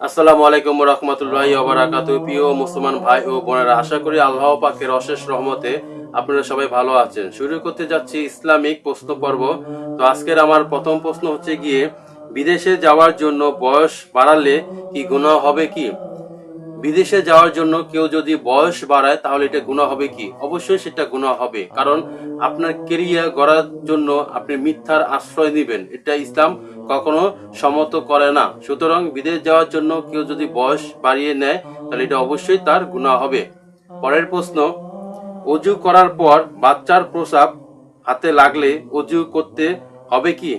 আসসালামু আলাইকুম রহমতুল্লাহি ওবারাকাতু প্রিয় মুসলমান ভাই ও বোনেরা, আশা করি আল্লাহ পাকের অশেষ রহমতে আপনারা সবাই ভালো আছেন। শুরু করতে যাচ্ছি ইসলামিক প্রশ্ন পর্ব। তো আজকের আমার প্রথম প্রশ্ন হচ্ছে গিয়ে, বিদেশে যাওয়ার জন্য বয়স বাড়ালে কি গুনাহ হবে কি? বিদেশে যাওয়ার জন্য কেউ যদি বয়স বাড়ায়, তাহলে এটা গুণা হবে কি? অবশ্যই সেটা গুণা হবে। কারণ আপনার কেরিয়ার গড়ার জন্য আপনি মিথ্যার আশ্রয় নেবেন। এটা ইসলাম কখনো সম্মত করে না। সুতরাং বিদেশ যাওয়ার জন্য কেউ যদি বয়স বাড়িয়ে নেয়, তাহলে এটা অবশ্যই তার গুণা হবে। পরের প্রশ্ন, অজু করার পর বাচ্চার প্রসাব হাতে লাগলে অজু করতে হবে কি?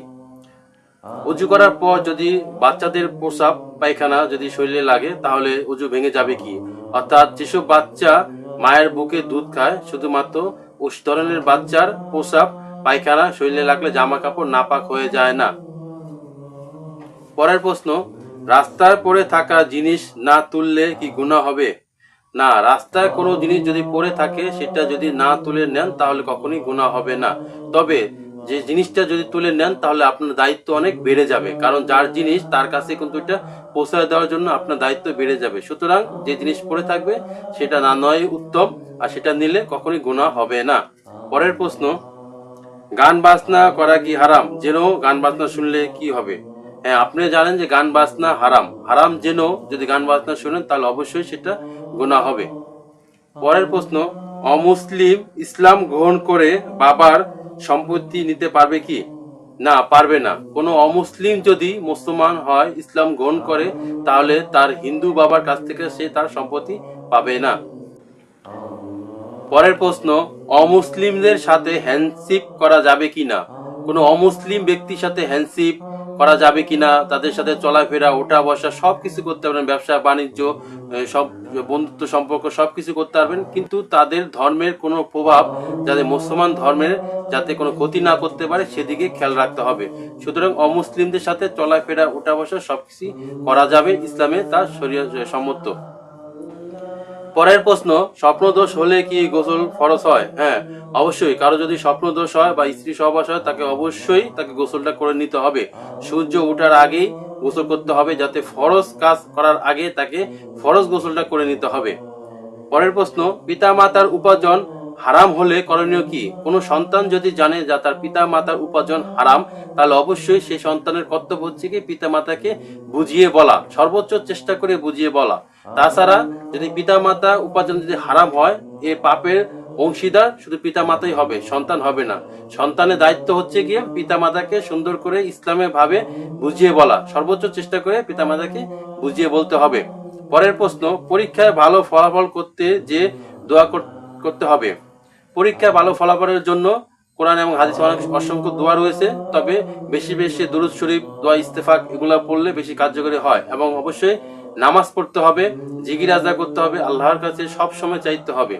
উজু করার পর যদি বাচ্চাদের প্রসাব পায়খানা যদি শরীরে লাগে, তাহলে উজু ভেঙে যাবে কি? অর্থাৎ যেসব বাচ্চা মায়ের বুকে দুধ খায়, শুধুমাত্র ওই ধরনের বাচ্চার প্রসাব পায়খানা শরীরে লাগলে জামা কাপড় নাপাক হয়ে যায় না। পরের প্রশ্ন রাস্তায় পড়ে থাকা জিনিস না তুললে কি গুণা হবে? না, রাস্তায় কোনো জিনিস যদি পড়ে থাকে, সেটা যদি না তুলে নেন, তাহলে কখনোই গুণা হবে না। তবে যে জিনিসটা যদি তুলে নেন, তাহলে আপনার দায়িত্ব অনেক বেড়ে যাবে। কারণ যার জিনিস তার কাছে কিন্তু এটা পৌঁছায় দেওয়ার জন্য আপনার দায়িত্ব বেড়ে যাবে। সুতরাং যে জিনিস পড়ে থাকবে, সেটা না নয় উত্তম, আর সেটা নিলে কখনোই গুণা হবে না। পরের প্রশ্ন, গান বাজনা করা কি হারাম? যেন গান বাজনা শুনলে কি হবে? হ্যাঁ আপনি জানেন যে গান বাজনা হারাম। হারাম যেন যদি গান বাজনা শুনেন, তাহলে অবশ্যই সেটা গুণা হবে। পরের প্রশ্ন, অমুসলিম ইসলাম গ্রহণ করে বাবার সম্পত্তি নিতে পারবে কি? না, পারবে না। কোনো অমুসলিম যদি মুসলমান হয়, ইসলাম গ্রহণ করে, তাহলে তার হিন্দু বাবার কাছ থেকে সে তার সম্পত্তি পাবে না। পরের প্রশ্ন, অমুসলিমদের সাথে হ্যান্ডশিপ করা যাবে কি না? কোনো অমুসলিম ব্যক্তির সাথে হ্যান্ডশিপ করা যাবে কিনা, তাদের সাথে চলাফেরা ওঠা বসা সব কিছু করতে পারবেন, ব্যবসা, বাণিজ্য সব, বন্ধুত্ব সম্পর্ক সব কিছু করতে পারবেন, কিন্তু তাদের ধর্মের কোনো প্রভাব যাতে মুসলমান ধর্মের যাতে কোনো ক্ষতি না করতে পারে, সেদিকে খেয়াল রাখতে হবে। সুতরাং অমুসলিমদের সাথে চলাফেরা ওঠা বসা সব সবকিছু করা যাবে, ইসলামে তার শরীর সম্মত। পরের প্রশ্ন, স্বপ্নদোষ হলে কি গোসল ফরজ হয়? হ্যাঁ অবশ্যই। কারও যদি স্বপ্নদোষ হয় বা স্ত্রী সহবাস হয়, তাকে অবশ্যই তাকে গোসলটা করে নিতে হবে। সূর্য ওঠার আগেই গোসল করতে হবে যাতে ফরজ কাজ করার আগে তাকে ফরজ গোসলটা করে নিতে হবে। পরের প্রশ্ন পিতা মাতার উপার্জন হারাম হলে করণীয় কি? কোনো সন্তান যদি জানে যে তার পিতা মাতার উপার্জন হারাম, তাহলে অবশ্যই সেই সন্তানের কর্তব্য হচ্ছে কি পিতা মাতাকে বুঝিয়ে বলা। সর্বোচ্চ চেষ্টা করে বুঝিয়ে বলা। তাছাড়া যদি পিতা মাতা উপার্জন যদি হারাম হয়, এ পাপের অংশীদার শুধু পিতা মাতাই হবে, সন্তান হবে না। সন্তানের দায়িত্ব হচ্ছে গিয়ে পিতা মাতাকে সুন্দর করে ইসলামে ভাবে বুঝিয়ে বলা। সর্বোচ্চ চেষ্টা করে পিতা মাতাকে বুঝিয়ে বলতে হবে। পরের প্রশ্ন, পরীক্ষায় ভালো ফলাফল করতে যে দোয়া করতে হবে। পরীক্ষায় ভালো ফলাফলের জন্য কোরআন এবং হাদিস অনেক অসংখ্য দোয়া রয়েছে, তবে বেশি বেশি দুরুদ শরীফ, দোয়া ইস্তেফাক এগুলো পড়লে বেশি কার্যকরী হয় এবং অবশ্যই নামাজ পড়তে হবে জিগির আজা করতে হবে, আল্লাহর কাছে সব সময় চাইতে হবে।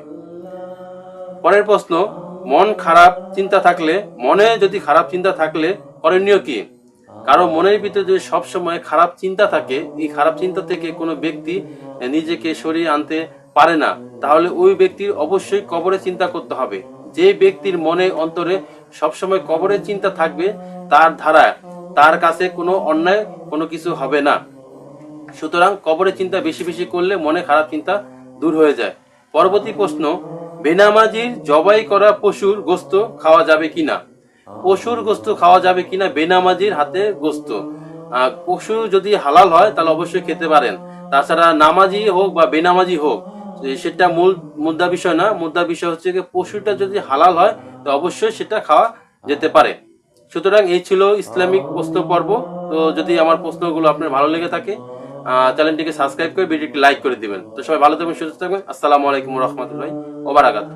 পরের প্রশ্ন, মন খারাপ চিন্তা থাকলে, মনে যদি খারাপ চিন্তা থাকলে করণীয় কি? কারও মনের ভিতরে যদি সবসময় খারাপ চিন্তা থাকে, এই খারাপ চিন্তা থেকে কোনো ব্যক্তি নিজেকে সরিয়ে আনতে পারে না, তাহলে ওই ব্যক্তির অবশ্যই কবরে চিন্তা করতে হবে। যে ব্যক্তির মনে অন্তরে সবসময় কবরের চিন্তা থাকবে, তার ধারা তার কাছে কোনো অন্যায় কোনো কিছু হবে না। সুতরাং কবরের চিন্তা বেশি বেশি করলে মনে খারাপ চিন্তা দূর হয়ে যায়। পরবর্তী প্রশ্ন বেনামাজির জবাই করা পশুর গোস্ত খাওয়া যাবে কিনা? পশুর গোস্ত খাওয়া যাবে কিনা বেনামাজির হাতে গোস্ত? পশু যদি হালাল হয়, তাহলে অবশ্যই খেতে পারেন। তাছাড়া নামাজি হোক বা বেনামাজি হোক সেটা মূল, মুদ্রা বিষয় না। মুদ্রা বিষয় হচ্ছে যে পশুটা যদি হালাল হয়, তো অবশ্যই সেটা খাওয়া যেতে পারে। সুতরাং এই ছিল ইসলামিক প্রশ্ন পর্ব। তো যদি আমার প্রশ্নগুলো আপনার ভালো লেগে থাকে চ্যানেলটিকে সাবস্ক্রাইব করে ভিডিওটি লাইক করে দিবেন। তো সবাই ভালো থাকবেন, সুস্থ থাকবেন। আসসালামু আলাইকুম রহমতুল্লাহ ওবারাকাত